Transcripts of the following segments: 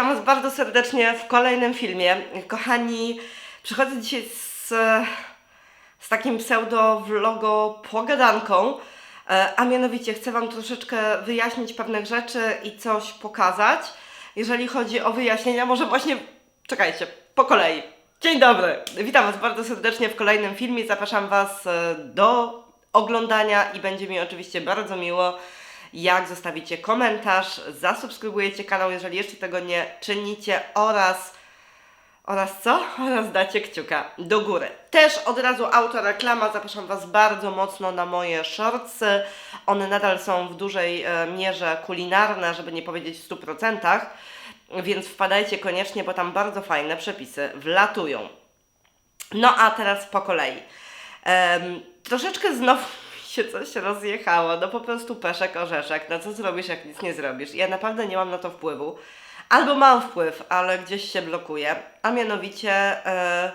witam Was bardzo serdecznie w kolejnym filmie. Kochani, przychodzę dzisiaj z, z takim pseudo-vlogo pogadanką, e, a mianowicie chcę Wam troszeczkę wyjaśnić pewnych rzeczy i coś pokazać. Jeżeli chodzi o wyjaśnienia, może właśnie, czekajcie, po kolei. Dzień dobry, witam Was bardzo serdecznie w kolejnym filmie. Zapraszam Was e, do oglądania i będzie mi oczywiście bardzo miło, jak zostawicie komentarz, zasubskrybujecie kanał, jeżeli jeszcze tego nie czynicie oraz oraz co? Oraz dacie kciuka do góry. Też od razu autoreklama, zapraszam Was bardzo mocno na moje shortsy. One nadal są w dużej e, mierze kulinarne, żeby nie powiedzieć w 100%, więc wpadajcie koniecznie, bo tam bardzo fajne przepisy wlatują. No a teraz po kolei. Troszeczkę znowu się coś rozjechało, no po prostu peszek, orzeszek, no co zrobisz jak nic nie zrobisz? Ja naprawdę nie mam na to wpływu. Albo mam wpływ, ale gdzieś się blokuje, a mianowicie e,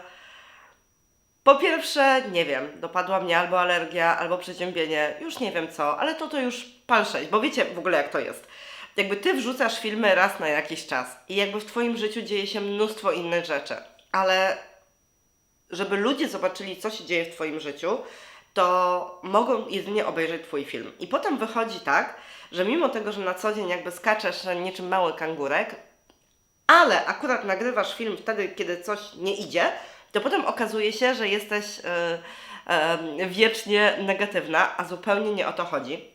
po pierwsze, nie wiem, dopadła mnie albo alergia, albo przeziębienie, już nie wiem co, ale to to już pal 6, bo wiecie w ogóle jak to jest. Jakby ty wrzucasz filmy raz na jakiś czas i jakby w twoim życiu dzieje się mnóstwo innych rzeczy, ale żeby ludzie zobaczyli, co się dzieje w Twoim życiu, to mogą jedynie obejrzeć Twój film. I potem wychodzi tak, że mimo tego, że na co dzień jakby skaczesz niczym mały kangurek, ale akurat nagrywasz film wtedy, kiedy coś nie idzie, to potem okazuje się, że jesteś e, e, wiecznie negatywna, a zupełnie nie o to chodzi.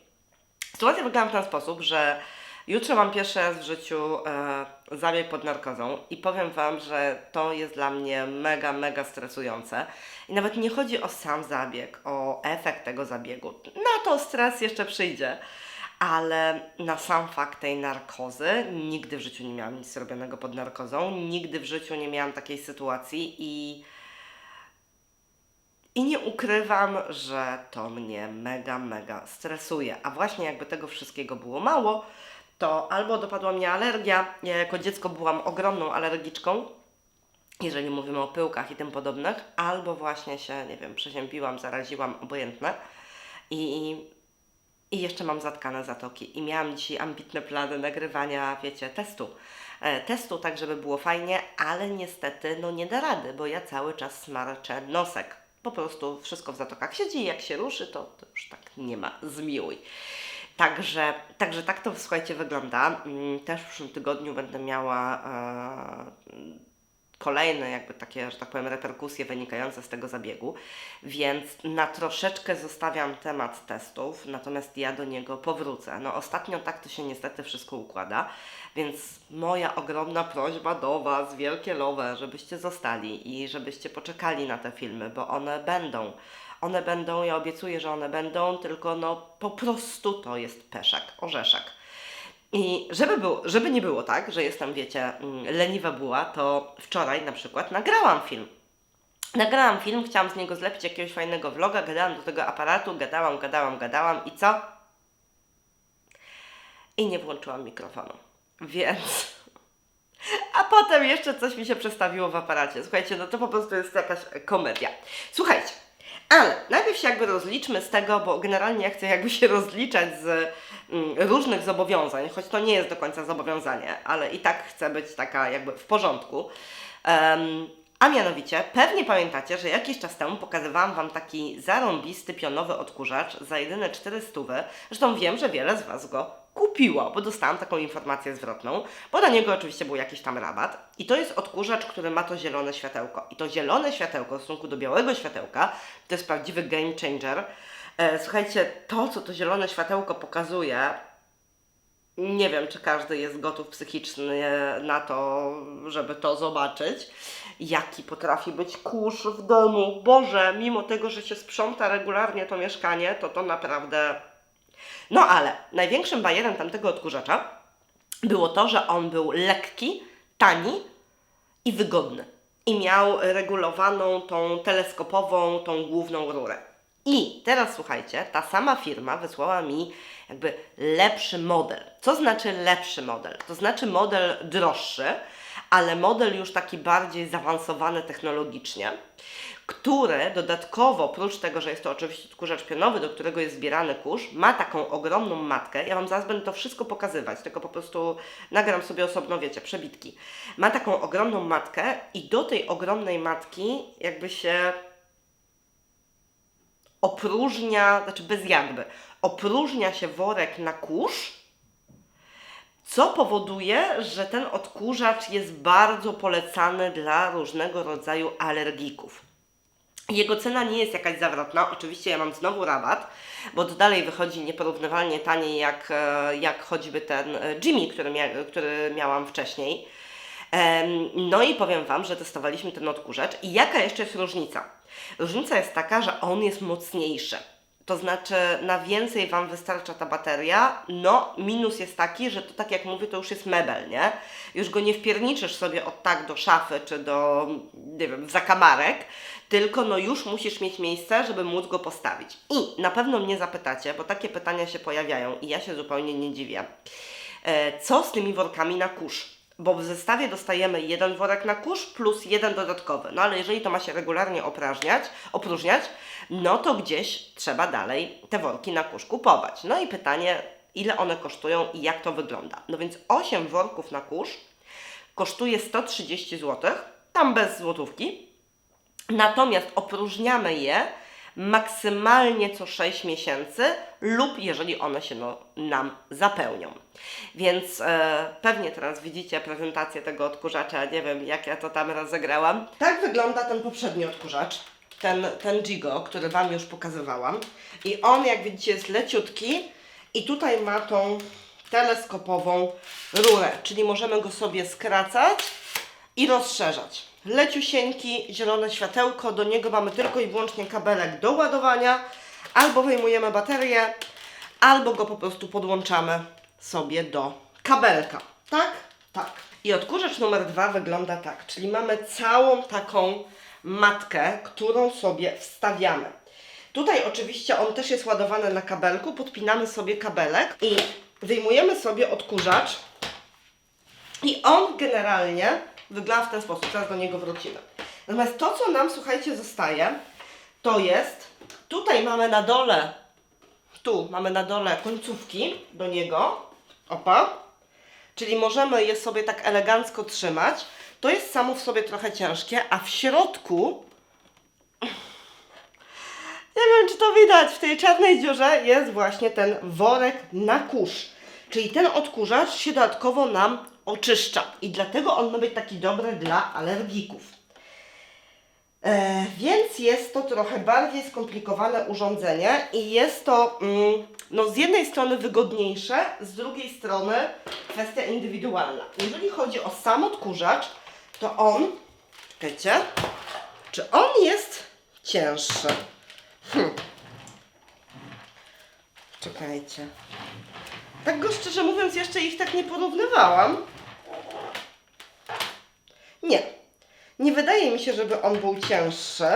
Sytuacja wygląda w ten sposób, że jutro mam pierwszy raz w życiu e, zabieg pod narkozą i powiem Wam, że to jest dla mnie mega, mega stresujące. I nawet nie chodzi o sam zabieg, o efekt tego zabiegu. Na to stres jeszcze przyjdzie. Ale na sam fakt tej narkozy, nigdy w życiu nie miałam nic robionego pod narkozą, nigdy w życiu nie miałam takiej sytuacji i i nie ukrywam, że to mnie mega, mega stresuje. A właśnie jakby tego wszystkiego było mało, to albo dopadła mnie alergia. Ja jako dziecko byłam ogromną alergiczką, jeżeli mówimy o pyłkach i tym podobnych, albo właśnie się, nie wiem, przeziębiłam, zaraziłam, obojętne. I, i jeszcze mam zatkane zatoki. I miałam dzisiaj ambitne plany nagrywania, wiecie, testu. E, testu, tak żeby było fajnie, ale niestety no nie da rady, bo ja cały czas smarczę nosek. Po prostu wszystko w zatokach siedzi i jak się ruszy, to, to już tak nie ma zmiłuj. Także, także tak to słuchajcie wygląda. Mm, Też w przyszłym tygodniu będę miała e, kolejne jakby takie, że tak powiem, reperkusje wynikające z tego zabiegu, więc na troszeczkę zostawiam temat testów, natomiast ja do niego powrócę. No ostatnio tak to się niestety wszystko układa, więc moja ogromna prośba do Was, wielkie lowe, żebyście zostali i żebyście poczekali na te filmy, bo one będą. One będą, ja obiecuję, że one będą, tylko no po prostu to jest peszek, orzeszek. I żeby, było, żeby nie było tak, że jestem, wiecie, mm, leniwa była, to wczoraj na przykład nagrałam film. Nagrałam film, chciałam z niego zlepić jakiegoś fajnego vloga, gadałam do tego aparatu, gadałam, gadałam, gadałam i co? I nie włączyłam mikrofonu. Więc... A potem jeszcze coś mi się przestawiło w aparacie. Słuchajcie, no to po prostu jest jakaś komedia. Słuchajcie, ale najpierw się jakby rozliczmy z tego, bo generalnie ja chcę jakby się rozliczać z mm, różnych zobowiązań, choć to nie jest do końca zobowiązanie, ale i tak chcę być taka jakby w porządku. Em, a mianowicie, pewnie pamiętacie, że jakiś czas temu pokazywałam Wam taki zarąbisty pionowy odkurzacz za jedyne 400. Zresztą wiem, że wiele z Was go kupiło, bo dostałam taką informację zwrotną, bo na niego oczywiście był jakiś tam rabat. I to jest odkurzacz, który ma to zielone światełko. I to zielone światełko w stosunku do białego światełka to jest prawdziwy game changer. E, słuchajcie, to co to zielone światełko pokazuje, nie wiem, czy każdy jest gotów psychicznie na to, żeby to zobaczyć. Jaki potrafi być kurz w domu. Boże, mimo tego, że się sprząta regularnie to mieszkanie, to to naprawdę. No ale największym bajerem tamtego odkurzacza było to, że on był lekki, tani i wygodny. I miał regulowaną tą teleskopową, tą główną rurę. I teraz słuchajcie, ta sama firma wysłała mi jakby lepszy model. Co znaczy lepszy model? To znaczy model droższy, ale model już taki bardziej zaawansowany technologicznie, które dodatkowo, oprócz tego, że jest to oczywiście odkurzacz pionowy, do którego jest zbierany kurz, ma taką ogromną matkę. Ja Wam zaraz będę to wszystko pokazywać, tylko po prostu nagram sobie osobno, wiecie, przebitki. Ma taką ogromną matkę i do tej ogromnej matki jakby się opróżnia, znaczy bez jakby, opróżnia się worek na kurz, co powoduje, że ten odkurzacz jest bardzo polecany dla różnego rodzaju alergików. Jego cena nie jest jakaś zawrotna. Oczywiście ja mam znowu rabat, bo to dalej wychodzi nieporównywalnie taniej jak, e, jak choćby ten e, Jimmy, który, mia który miałam wcześniej. No i powiem Wam, że testowaliśmy ten odkurzacz. I jaka jeszcze jest różnica? Różnica jest taka, że on jest mocniejszy. To znaczy, na więcej Wam wystarcza ta bateria. No, minus jest taki, że to tak jak mówię, to już jest mebel, nie? Już go nie wpierniczysz sobie od tak do szafy czy do, nie wiem, zakamarek, tylko no już musisz mieć miejsce, żeby móc go postawić. I na pewno mnie zapytacie, bo takie pytania się pojawiają i ja się zupełnie nie dziwię. E, Co z tymi workami na kurz? Bo w zestawie dostajemy jeden worek na kurz plus jeden dodatkowy. No ale jeżeli to ma się regularnie oprażniać, opróżniać, no to gdzieś trzeba dalej te worki na kurz kupować. No i pytanie, ile one kosztują i jak to wygląda. No więc 8 worków na kurz kosztuje 130 zł, tam bez złotówki. Natomiast opróżniamy je maksymalnie co 6 miesięcy lub jeżeli one się no, nam zapełnią. Więc e, pewnie teraz widzicie prezentację tego odkurzacza, nie wiem jak ja to tam rozegrałam. Tak wygląda ten poprzedni odkurzacz, ten, ten Gigo, który Wam już pokazywałam. I on jak widzicie jest leciutki i tutaj ma tą teleskopową rurę, czyli możemy go sobie skracać i rozszerzać. Leciusieńki, zielone światełko, do niego mamy tylko i wyłącznie kabelek do ładowania, albo wyjmujemy baterię, albo go po prostu podłączamy sobie do kabelka. Tak? Tak. I odkurzacz numer dwa wygląda tak, czyli mamy całą taką matkę, którą sobie wstawiamy. Tutaj oczywiście on też jest ładowany na kabelku, podpinamy sobie kabelek i wyjmujemy sobie odkurzacz i on generalnie wygląda w ten sposób, zaraz do niego wrócimy. Natomiast to, co nam, słuchajcie, zostaje, to jest, tutaj mamy na dole, tu mamy na dole końcówki do niego, opa, czyli możemy je sobie tak elegancko trzymać. To jest samo w sobie trochę ciężkie, a w środku, nie wiem czy to widać, w tej czarnej dziurze jest właśnie ten worek na kurz. Czyli ten odkurzacz się dodatkowo nam oczyszcza i dlatego on ma być taki dobry dla alergików. E, więc jest to trochę bardziej skomplikowane urządzenie i jest to mm, no, z jednej strony wygodniejsze, z drugiej strony kwestia indywidualna. Jeżeli chodzi o sam odkurzacz, to on, czekajcie, czy on jest cięższy? Hm. Czekajcie. Tak go szczerze mówiąc, jeszcze ich tak nie porównywałam. Nie. Nie wydaje mi się, żeby on był cięższy.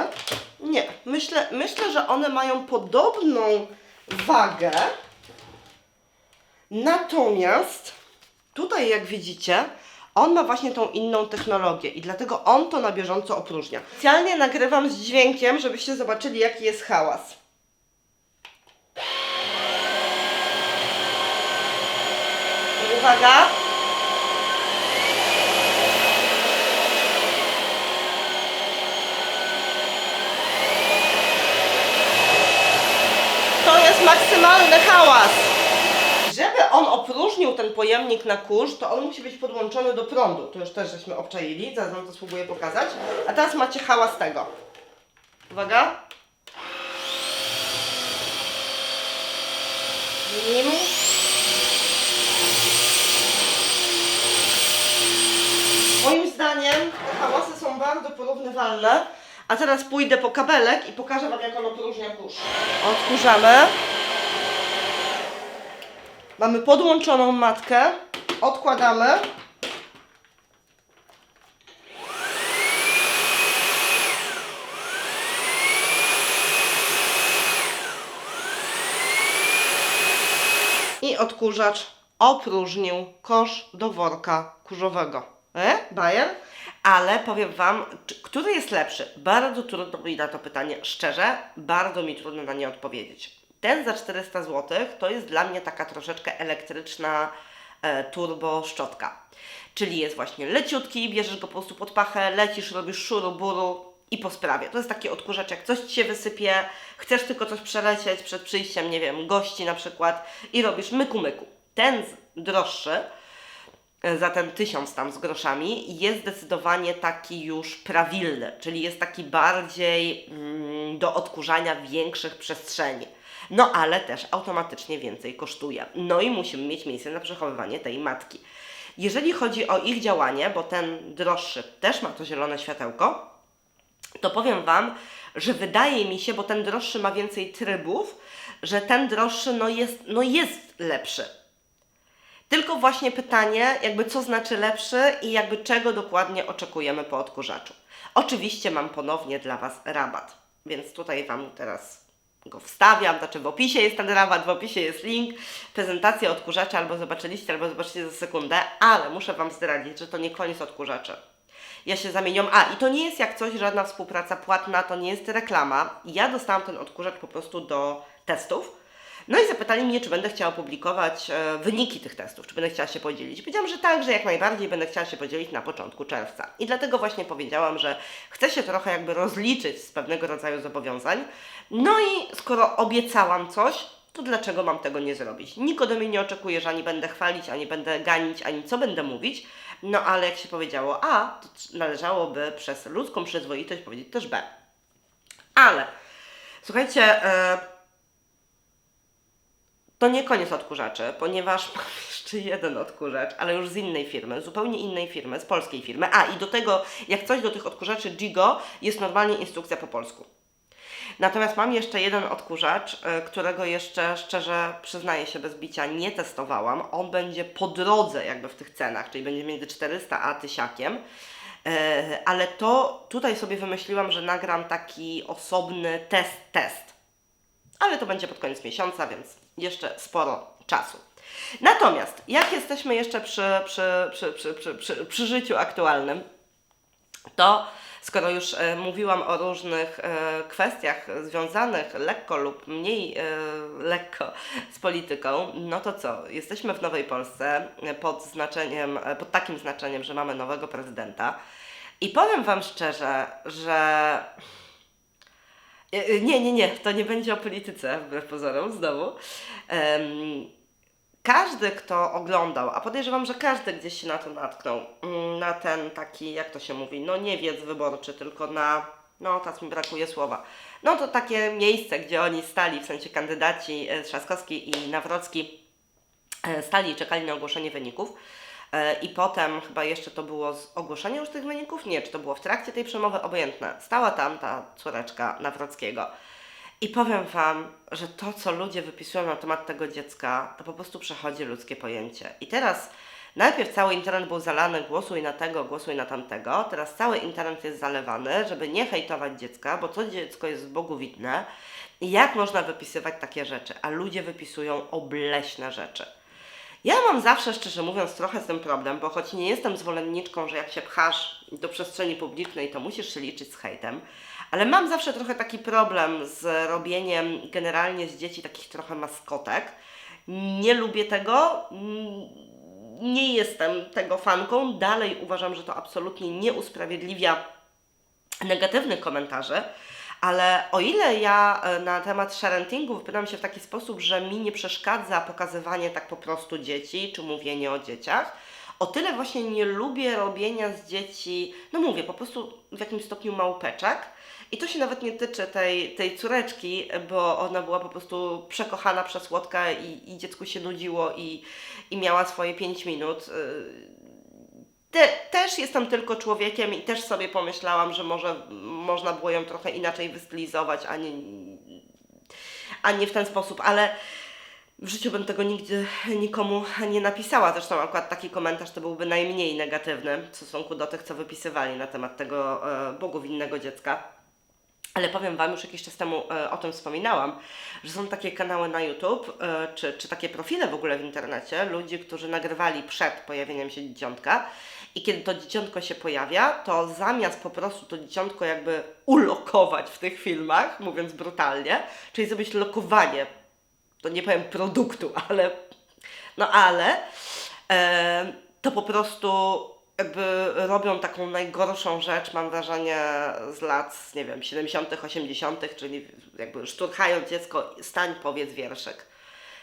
Nie. Myślę, myślę, że one mają podobną wagę. Natomiast tutaj, jak widzicie, on ma właśnie tą inną technologię i dlatego on to na bieżąco opróżnia. Specjalnie nagrywam z dźwiękiem, żebyście zobaczyli, jaki jest hałas. Uwaga. To jest maksymalny hałas. Żeby on opróżnił ten pojemnik na kurz, to on musi być podłączony do prądu. To już też żeśmy obczaili, zaraz wam to spróbuję pokazać. A teraz macie hałas tego. Uwaga. Nim. Moim zdaniem te hałasy są bardzo porównywalne. A teraz pójdę po kabelek i pokażę Wam, jak on opróżnia kurz. Odkurzamy. Mamy podłączoną matkę. Odkładamy. I odkurzacz opróżnił kosz do worka kurzowego. E? Bayer? Ale powiem Wam, który jest lepszy? Bardzo trudno mi na to pytanie, szczerze, bardzo mi trudno na nie odpowiedzieć. Ten za 400 zł to jest dla mnie taka troszeczkę elektryczna e, turbo szczotka. Czyli jest właśnie leciutki, bierzesz go po prostu pod pachę, lecisz, robisz szuru, buru i po sprawie. To jest taki odkurzacz, jak coś Ci się wysypie, chcesz tylko coś przelecieć przed przyjściem, nie wiem, gości na przykład i robisz myku myku. Ten droższy, e, za ten tysiąc tam z groszami jest zdecydowanie taki już prawilny, czyli jest taki bardziej mm, do odkurzania większych przestrzeni. No ale też automatycznie więcej kosztuje. No i musimy mieć miejsce na przechowywanie tej matki. Jeżeli chodzi o ich działanie, bo ten droższy też ma to zielone światełko, to powiem Wam, że wydaje mi się, bo ten droższy ma więcej trybów, że ten droższy no jest, no jest lepszy. Tylko właśnie pytanie, jakby co znaczy lepszy i jakby czego dokładnie oczekujemy po odkurzaczu. Oczywiście mam ponownie dla Was rabat, więc tutaj Wam teraz go wstawiam, znaczy w opisie jest ten rabat, w opisie jest link, prezentacja odkurzacza albo zobaczyliście, albo zobaczycie za sekundę, ale muszę Wam zdradzić, że to nie koniec odkurzaczy. Ja się zamieniam. A, i to nie jest jak coś, żadna współpraca płatna, to nie jest reklama. Ja dostałam ten odkurzacz po prostu do testów. No i zapytali mnie, czy będę chciała opublikować e, wyniki tych testów, czy będę chciała się podzielić. Powiedziałam, że tak, że jak najbardziej będę chciała się podzielić na początku czerwca. I dlatego właśnie powiedziałam, że chcę się trochę jakby rozliczyć z pewnego rodzaju zobowiązań. No i skoro obiecałam coś, to dlaczego mam tego nie zrobić? Nikt ode mnie nie oczekuje, że ani będę chwalić, ani będę ganić, ani co będę mówić. No ale jak się powiedziało A, to należałoby przez ludzką przyzwoitość powiedzieć też B. Ale słuchajcie, e, to nie koniec odkurzaczy, ponieważ mam jeszcze jeden odkurzacz, ale już z innej firmy, zupełnie innej firmy, z polskiej firmy. A i do tego, jak coś do tych odkurzaczy Gigo, jest normalnie instrukcja po polsku. Natomiast mam jeszcze jeden odkurzacz, e, którego jeszcze szczerze przyznaję się bez bicia nie testowałam. On będzie po drodze jakby w tych cenach, czyli będzie między 400 a 1000. E, Ale to tutaj sobie wymyśliłam, że nagram taki osobny test, test. Ale to będzie pod koniec miesiąca, więc jeszcze sporo czasu. Natomiast jak jesteśmy jeszcze przy, przy, przy, przy, przy, przy, przy życiu aktualnym, to skoro już e, mówiłam o różnych e, kwestiach związanych lekko lub mniej e, lekko z polityką, no to co? Jesteśmy w Nowej Polsce pod znaczeniem, pod takim znaczeniem, że mamy nowego prezydenta. I powiem Wam szczerze, że Nie, nie, nie, to nie będzie o polityce, wbrew pozorom, znowu. Każdy, kto oglądał, a podejrzewam, że każdy gdzieś się na to natknął, mm, na ten taki, jak to się mówi, no nie wiec wyborczy, tylko na, no teraz mi brakuje słowa, no to takie miejsce, gdzie oni stali, w sensie kandydaci e, Trzaskowski i Nawrocki e, stali i czekali na ogłoszenie wyników. E, I potem chyba jeszcze to było z ogłoszenia już tych wyników, nie, czy to było w trakcie tej przemowy, obojętne. Stała tam ta córeczka Nawrockiego. I powiem Wam, że to, co ludzie wypisują na temat tego dziecka, to po prostu przechodzi ludzkie pojęcie. I teraz najpierw cały internet był zalany, głosuj na tego, głosuj na tamtego. Teraz cały internet jest zalewany, żeby nie hejtować dziecka, bo to dziecko jest w Bogu widne. I jak można wypisywać takie rzeczy? A ludzie wypisują obleśne rzeczy. Ja mam zawsze, szczerze mówiąc, trochę z tym problem, bo choć nie jestem zwolenniczką, że jak się pchasz do przestrzeni publicznej, to musisz się liczyć z hejtem, ale mam zawsze trochę taki problem z robieniem generalnie z dzieci takich trochę maskotek. Nie lubię tego, nie jestem tego fanką, dalej uważam, że to absolutnie nie usprawiedliwia negatywnych komentarzy, ale o ile ja e, na temat sharentingu wypowiadam się w taki sposób, że mi nie przeszkadza pokazywanie tak po prostu dzieci, czy mówienie o dzieciach, o tyle właśnie nie lubię robienia z dzieci, no mówię, po prostu w jakimś stopniu małpeczek. I to się nawet nie tyczy tej, tej córeczki, bo ona była po prostu przekochana przez słodka i, i dziecku się nudziło i, i miała swoje 5 minut. Te, też jestem tylko człowiekiem i też sobie pomyślałam, że może można było ją trochę inaczej wystylizować, a nie, a nie w ten sposób, ale w życiu bym tego nigdy nikomu nie napisała. Zresztą akurat taki komentarz to byłby najmniej negatywny w stosunku do tych, co wypisywali na temat tego e, bogowinnego dziecka. Ale powiem Wam, już jakiś czas temu e, o tym wspominałam, że są takie kanały na YouTube, e, czy, czy takie profile w ogóle w internecie, ludzi, którzy nagrywali przed pojawieniem się dzieciątka I kiedy to dzieciątko się pojawia, to zamiast po prostu to dzieciątko jakby ulokować w tych filmach, mówiąc brutalnie, czyli zrobić lokowanie, to nie powiem produktu, ale no ale e, to po prostu jakby robią taką najgorszą rzecz, mam wrażenie, z lat, nie wiem, 70., 80., czyli jakby szturchają dziecko, stań, powiedz wierszyk.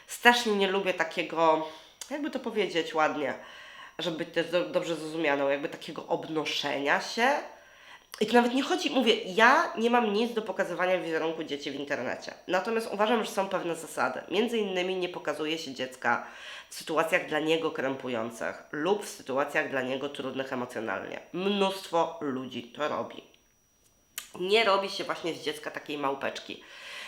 Strasznie nie lubię takiego, jakby to powiedzieć ładnie, żeby też do, dobrze zrozumianą, jakby takiego obnoszenia się. I to nawet nie chodzi, mówię, ja nie mam nic do pokazywania wizerunku dzieci w internecie. Natomiast uważam, że są pewne zasady. Między innymi nie pokazuje się dziecka w sytuacjach dla niego krępujących lub w sytuacjach dla niego trudnych emocjonalnie. Mnóstwo ludzi to robi. Nie robi się właśnie z dziecka takiej małpeczki.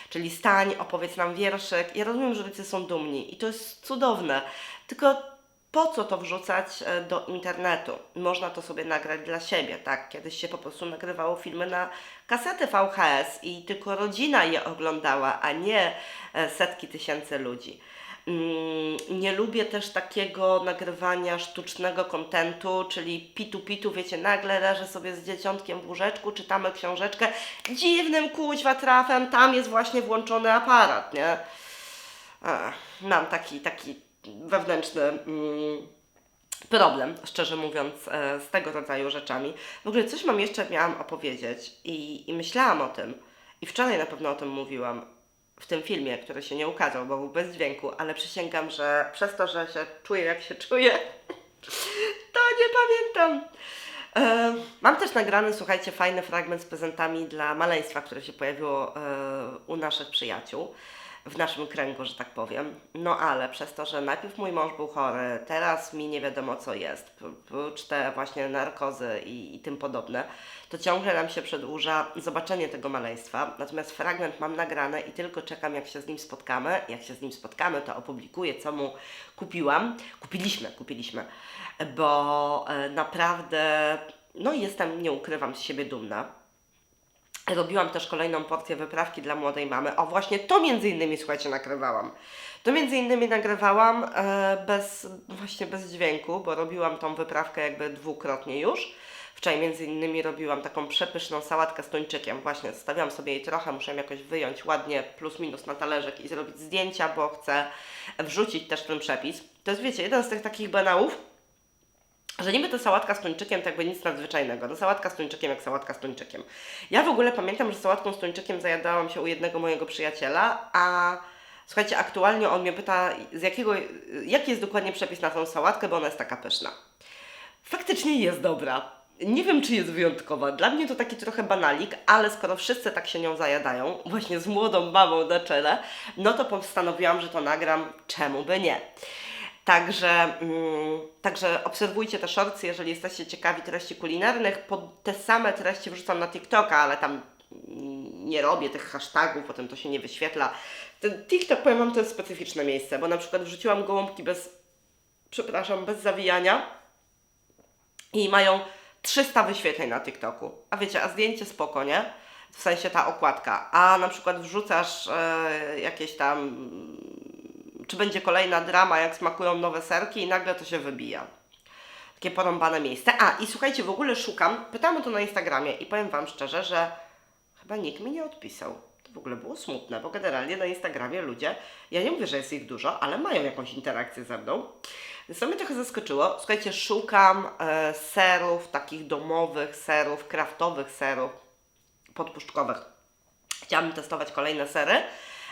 Czyli stań, opowiedz nam wierszyk. Ja rozumiem, że rodzice są dumni i to jest cudowne. Tylko po co to wrzucać e, do internetu? Można to sobie nagrać dla siebie, tak? Kiedyś się po prostu nagrywało filmy na kasety VHS i tylko rodzina je oglądała, a nie e, setki tysięcy ludzi. Mm, Nie lubię też takiego nagrywania sztucznego kontentu, czyli pitu pitu, wiecie, nagle leżę sobie z dzieciątkiem w łóżeczku, czytamy książeczkę, dziwnym kuźwa trafem, tam jest właśnie włączony aparat, nie? Mam taki, taki wewnętrzny mm, problem, szczerze mówiąc, e, z tego rodzaju rzeczami. W ogóle coś mam jeszcze, miałam opowiedzieć i, i myślałam o tym i wczoraj na pewno o tym mówiłam w tym filmie, który się nie ukazał, bo był bez dźwięku, ale przysięgam, że przez to, że się czuję jak się czuję, to nie pamiętam. E, mam też nagrany, słuchajcie, fajny fragment z prezentami dla maleństwa, które się pojawiło e, u naszych przyjaciół, w naszym kręgu, że tak powiem. No ale przez to, że najpierw mój mąż był chory, teraz mi nie wiadomo co jest, prócz te właśnie narkozy i, i tym podobne, to ciągle nam się przedłuża zobaczenie tego maleństwa. Natomiast fragment mam nagrany i tylko czekam, jak się z nim spotkamy. Jak się z nim spotkamy, to opublikuję, co mu kupiłam. Kupiliśmy, kupiliśmy, bo e, naprawdę, no jestem, nie ukrywam, z siebie dumna. Robiłam też kolejną porcję wyprawki dla młodej mamy. O, właśnie to między innymi, słuchajcie, nagrywałam. To między innymi nagrywałam e, bez, właśnie bez dźwięku, bo robiłam tą wyprawkę jakby dwukrotnie już. Wczoraj między innymi robiłam taką przepyszną sałatkę z tuńczykiem. Właśnie zostawiłam sobie jej trochę, muszę ją jakoś wyjąć ładnie plus minus na talerzyk i zrobić zdjęcia, bo chcę wrzucić też ten przepis. To jest, wiecie, jeden z tych takich banałów, że niby to sałatka z tuńczykiem to jakby nic nadzwyczajnego. No sałatka z tuńczykiem jak sałatka z tuńczykiem. Ja w ogóle pamiętam, że sałatką z tuńczykiem zajadałam się u jednego mojego przyjaciela, a słuchajcie, aktualnie on mnie pyta, z jakiego, jaki jest dokładnie przepis na tą sałatkę, bo ona jest taka pyszna. Faktycznie jest dobra. Nie wiem, czy jest wyjątkowa. Dla mnie to taki trochę banalik, ale skoro wszyscy tak się nią zajadają, właśnie z młodą mamą na czele, no to postanowiłam, że to nagram, czemu by nie. Także, mm, także obserwujcie te shorts, jeżeli jesteście ciekawi treści kulinarnych. Pod te same treści wrzucam na TikToka, ale tam mm, nie robię tych hashtagów, potem to się nie wyświetla. Ten TikTok, powiem Wam, to jest specyficzne miejsce, bo na przykład wrzuciłam gołąbki bez, przepraszam, bez zawijania i mają 300 wyświetleń na TikToku. A wiecie, a zdjęcie spoko, nie? W sensie ta okładka. A na przykład wrzucasz e, jakieś tam czy będzie kolejna drama, jak smakują nowe serki i nagle to się wybija. Takie porąbane miejsce. A, i słuchajcie, w ogóle szukam, pytamy to na Instagramie i powiem Wam szczerze, że chyba nikt mi nie odpisał. To w ogóle było smutne, bo generalnie na Instagramie ludzie, ja nie mówię, że jest ich dużo, ale mają jakąś interakcję ze mną. Więc to mnie trochę zaskoczyło. Słuchajcie, szukam e, serów, takich domowych serów, kraftowych serów, podpuszczkowych. Chciałabym testować kolejne sery,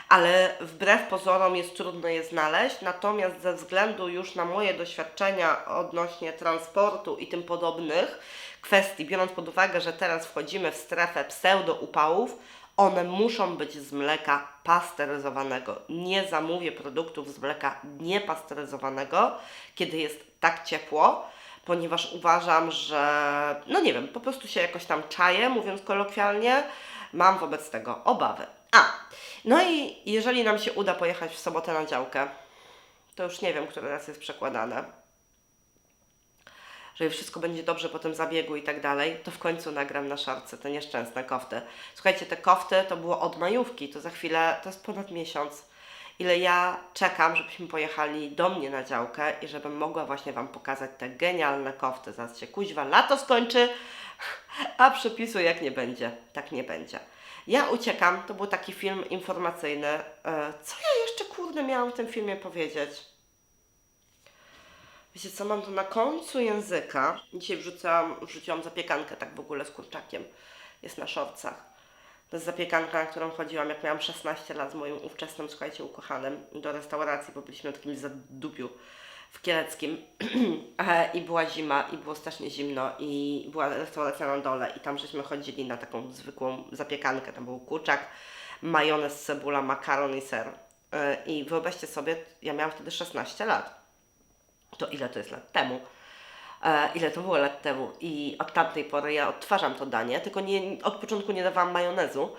ale wbrew pozorom jest trudno je znaleźć. Natomiast ze względu już na moje doświadczenia odnośnie transportu i tym podobnych kwestii, biorąc pod uwagę, że teraz wchodzimy w strefę pseudo-upałów, one muszą być z mleka pasteryzowanego. Nie zamówię produktów z mleka niepasteryzowanego, kiedy jest tak ciepło, ponieważ uważam, że no nie wiem, po prostu się jakoś tam czaję, mówiąc kolokwialnie, mam wobec tego obawy. A, no i jeżeli nam się uda pojechać w sobotę na działkę, to już nie wiem, który raz jest przekładane, że wszystko będzie dobrze po tym zabiegu i tak dalej, to w końcu nagram na szarce te nieszczęsne kofty. Słuchajcie, te kofty to było od majówki, to za chwilę, to jest ponad miesiąc. ile ja czekam, żebyśmy pojechali do mnie na działkę i żebym mogła właśnie Wam pokazać te genialne kofty. Zaraz się kuźwa lato skończy, a przepisu jak nie będzie, tak nie będzie. Ja uciekam, to był taki film informacyjny. E, Co ja jeszcze kurde miałam w tym filmie powiedzieć? Wiecie co, mam to na końcu języka. Dzisiaj wrzucałam, wrzuciłam zapiekankę tak w ogóle z kurczakiem. Jest na szorcach. To jest zapiekanka, na którą chodziłam jak miałam 16 lat z moim ówczesnym, słuchajcie, ukochanym do restauracji, bo byliśmy na takim zadupiu w Kieleckim E, i była zima i było strasznie zimno i była restauracja na dole i tam żeśmy chodzili na taką zwykłą zapiekankę, tam był kurczak, majonez, cebula, makaron i ser. E, I wyobraźcie sobie, ja miałam wtedy 16 lat. To ile to jest lat temu? E, ile to było lat temu? I od tamtej pory ja odtwarzam to danie, tylko nie, od początku nie dawałam majonezu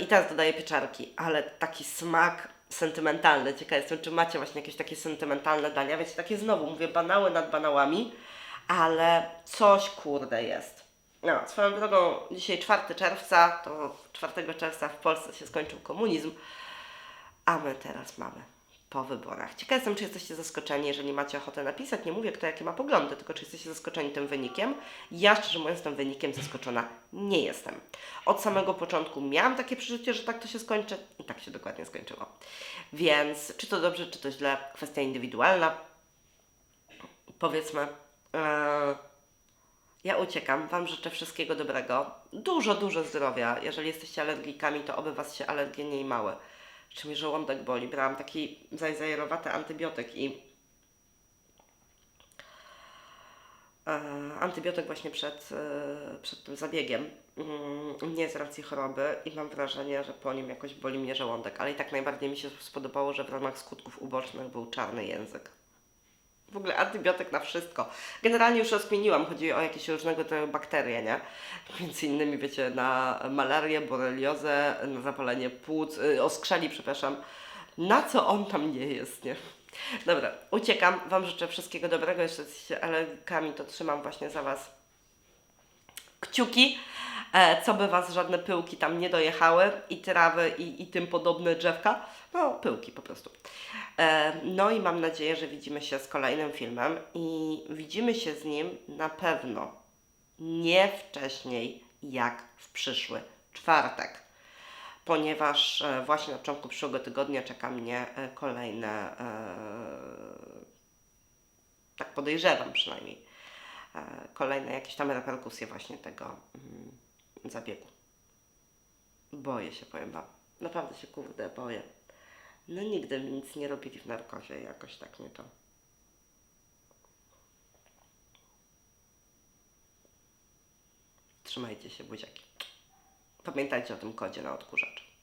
i teraz dodaję pieczarki, ale taki smak sentymentalny. Ciekawa jestem, czy macie właśnie jakieś takie sentymentalne dania. Wiecie, takie znowu, mówię banały nad banałami, ale coś kurde jest. No, swoją drogą, dzisiaj 4 czerwca, to 4 czerwca w Polsce się skończył komunizm, a my teraz mamy po wyborach. Ciekawa jestem, czy jesteście zaskoczeni, jeżeli macie ochotę napisać. Nie mówię, kto jakie ma poglądy, tylko czy jesteście zaskoczeni tym wynikiem. Ja szczerze mówiąc, tym wynikiem zaskoczona nie jestem. Od samego początku miałam takie przeczucie, że tak to się skończy i tak się dokładnie skończyło. Więc czy to dobrze, czy to źle, kwestia indywidualna. Powiedzmy, e, ja uciekam. Wam życzę wszystkiego dobrego. Dużo, dużo zdrowia. Jeżeli jesteście alergikami, to oby Was się alergie nie imały. Czy mi żołądek boli. Brałam taki zajzajerowaty antybiotyk i e, antybiotyk właśnie przed, e, przed tym zabiegiem. Mm, Nie z racji choroby i mam wrażenie, że po nim jakoś boli mnie żołądek, ale i tak najbardziej mi się spodobało, że w ramach skutków ubocznych był czarny język. W ogóle antybiotyk na wszystko. Generalnie już rozkminiłam, chodzi o jakieś różnego rodzaju bakterie, nie? Między innymi, wiecie, na malarię, boreliozę, na zapalenie płuc, yy, oskrzeli, przepraszam. Na co on tam nie jest, nie? Dobra, uciekam. Wam życzę wszystkiego dobrego. Jeszcze jesteście alergikami, to trzymam właśnie za Was kciuki, co by Was żadne pyłki tam nie dojechały i trawy i, i tym podobne drzewka. No, pyłki po prostu. E, no i mam nadzieję, że widzimy się z kolejnym filmem i widzimy się z nim na pewno nie wcześniej jak w przyszły czwartek. Ponieważ e, właśnie na początku przyszłego tygodnia czeka mnie e, kolejne, e, tak podejrzewam przynajmniej, e, kolejne jakieś tam reperkusje właśnie tego mm, zabiegu. Boję się, powiem Wam. Naprawdę się kurde boję. No nigdy mi nic nie robili w narkozie, jakoś tak mnie to... Trzymajcie się, buziaki. Pamiętajcie o tym kodzie na odkurzacz.